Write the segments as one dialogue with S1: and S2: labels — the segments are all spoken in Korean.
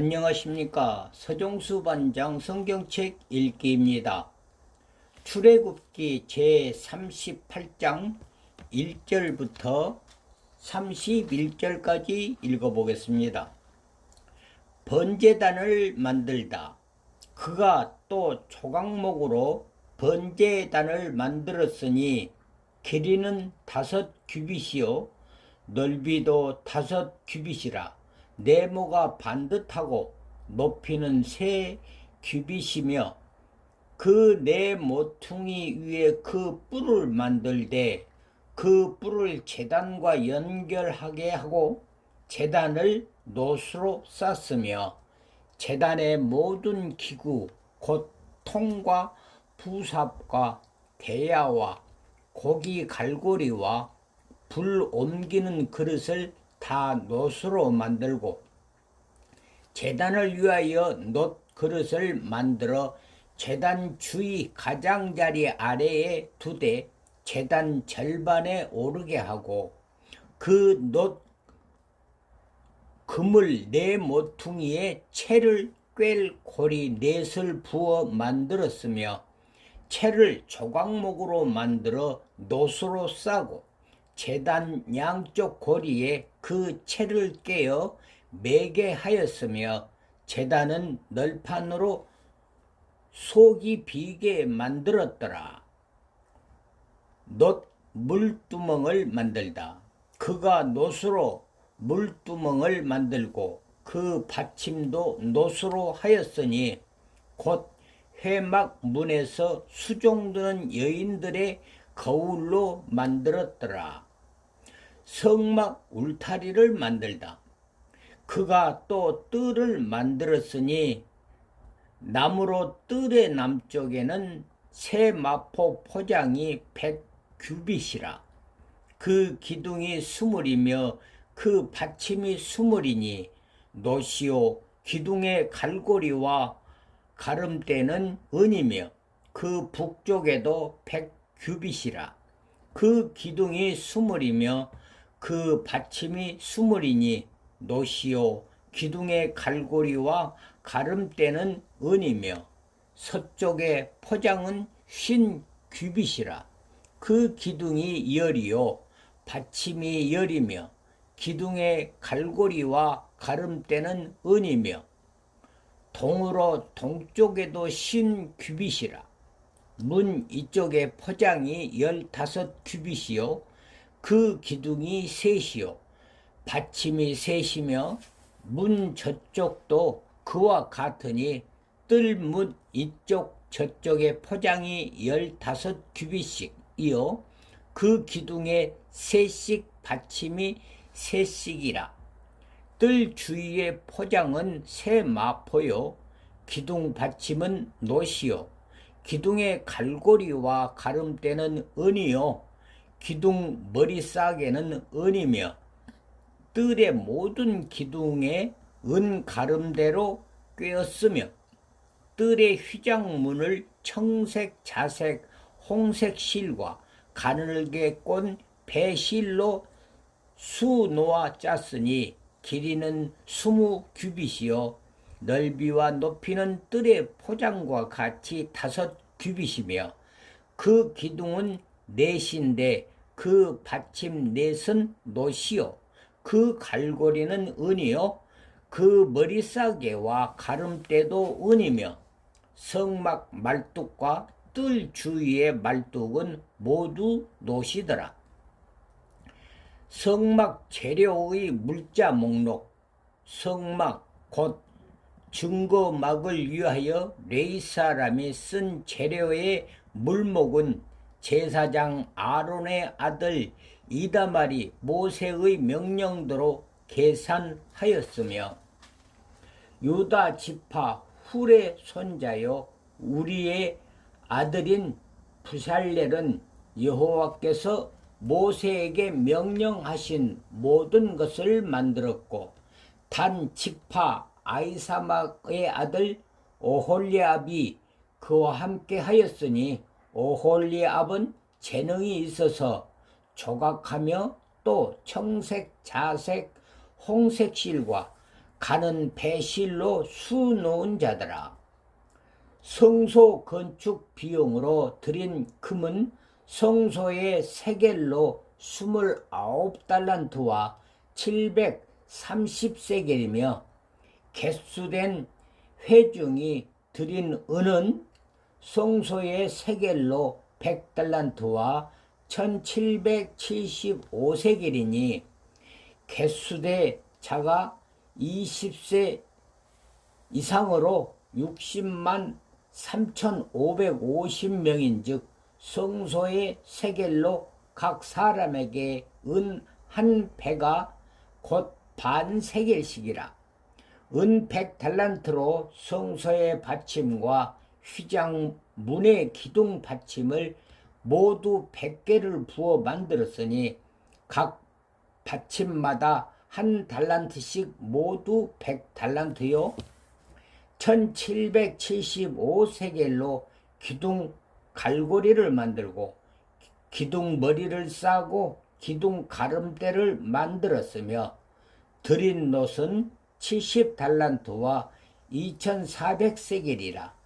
S1: 안녕하십니까 서종수 반장 성경책 읽기입니다. 출애굽기 제38장 1절부터 31절까지 읽어보겠습니다. 번제단을 만들다. 그가 또 조각목으로 번제단을 만들었으니 길이는 다섯 규빗이요 넓이도 다섯 규빗이라 네모가 반듯하고 높이는 세 규빗이며 그 네 모퉁이 위에 그 뿔을 만들되 그 뿔을 재단과 연결하게 하고 재단을 노수로 쌌으며 재단의 모든 기구 곧 통과 부삽과 대야와 고기 갈고리와 불 옮기는 그릇을 다 노수로 만들고 재단을 위하여 놋 그릇을 만들어 재단 주위 가장자리 아래에 두되 재단 절반에 오르게 하고 그놋 그물 네 모퉁이에 채를 꿰 고리 넷을 부어 만들었으며 채를 조각목으로 만들어 노수로 싸고 재단 양쪽 고리에 그 채를 깨어 매게 하였으며 재단은 널판으로 속이 비게 만들었더라. 놋 물두멍을 만들다. 그가 노수로 물두멍을 만들고 그 받침도 노수로 하였으니 곧 회막 문에서 수종드는 여인들의 거울로 만들었더라. 성막 울타리를 만들다. 그가 또 뜰을 만들었으니 나무로 뜰의 남쪽에는 새 마포 포장이 백 규빗이라. 그 기둥이 스물이며 그 받침이 스물이니 노시오 기둥의 갈고리와 가름대는 은이며 그 북쪽에도 백 규빗이라. 그 기둥이 스물이며 그 받침이 스물이니 노시오 기둥의 갈고리와 가름대는 은이며 서쪽의 포장은 쉰 규빗이라. 그 기둥이 열이요 받침이 열이며 기둥의 갈고리와 가름대는 은이며 동으로 동쪽에도 신 규빗이라 문 이쪽에 포장이 열다섯 규빗이요 그 기둥이 셋이요. 받침이 셋이며 문 저쪽도 그와 같으니 뜰문 이쪽 저쪽에 포장이 열다섯 규빗씩이요. 그 기둥에 셋씩 받침이 셋씩이라. 뜰 주위의 포장은 새 마포요. 기둥 받침은 노시요. 기둥의 갈고리와 가름대는 은이요 기둥 머리싸개는 은이며 뜰의 모든 기둥에 은 가름대로 꿰었으며 뜰의 휘장문을 청색, 자색, 홍색 실과 가늘게 꼰 배실로 수 놓아 짰으니 길이는 스무 규빗이요. 넓이와 높이는 뜰의 포장과 같이 다섯 규빗이며 그 기둥은 넷인데 그 받침 넷은 노시요 그 갈고리는 은이요 그 머리싸개와 가름대도 은이며 성막 말뚝과 뜰 주위의 말뚝은 모두 노시더라. 성막 재료의 물자 목록 성막 곧 증거막을 위하여 레이 사람이 쓴 재료의 물목은 제사장 아론의 아들 이다말이 모세의 명령대로 계산하였으며 유다 지파 훌의 손자요 우리의 아들인 부살렐은 여호와께서 모세에게 명령하신 모든 것을 만들었고 단 지파 아이사막의 아들 오홀리압이 그와 함께 하였으니 오홀리압은 재능이 있어서 조각하며 또 청색, 자색, 홍색 실과 가는 배실로 수놓은 자들아 성소 건축 비용으로 들인 금은 성소의 세겔로 29달란트와 730세겔이며 개수된 회중이 들인 은은 성소의 세겔로 100달란트와 1775세겔이니 개수대 자가 20세 이상으로 60만 3,550명인 즉 성소의 세겔로 각 사람에게 은 한 배가 곧 반 세겔씩이라. 은백 달란트로 성소의 받침과 휘장 문의 기둥 받침을 모두 백 개를 부어 만들었으니 각 받침마다 한 달란트씩 모두 백 달란트요. 1775세겔로 기둥 갈고리를 만들고 기둥 머리를 싸고 기둥 가름대를 만들었으며 드린 놋은 70달란트와 2400세겔이라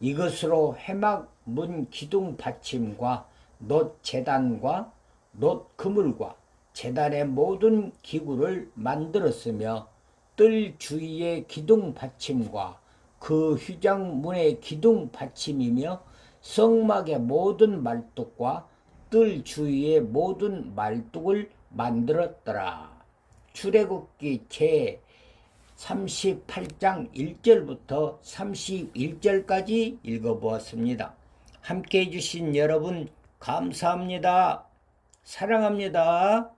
S1: 이것으로 해막 문 기둥 받침과 놋 재단과 놋 그물과 재단의 모든 기구를 만들었으며 뜰 주위의 기둥 받침과 그 휘장 문의 기둥 받침이며 성막의 모든 말뚝과 뜰 주위의 모든 말뚝을 만들었더라. 출애굽기 제 38장 1절부터 31절까지 읽어보았습니다. 함께 해주신 여러분 감사합니다. 사랑합니다.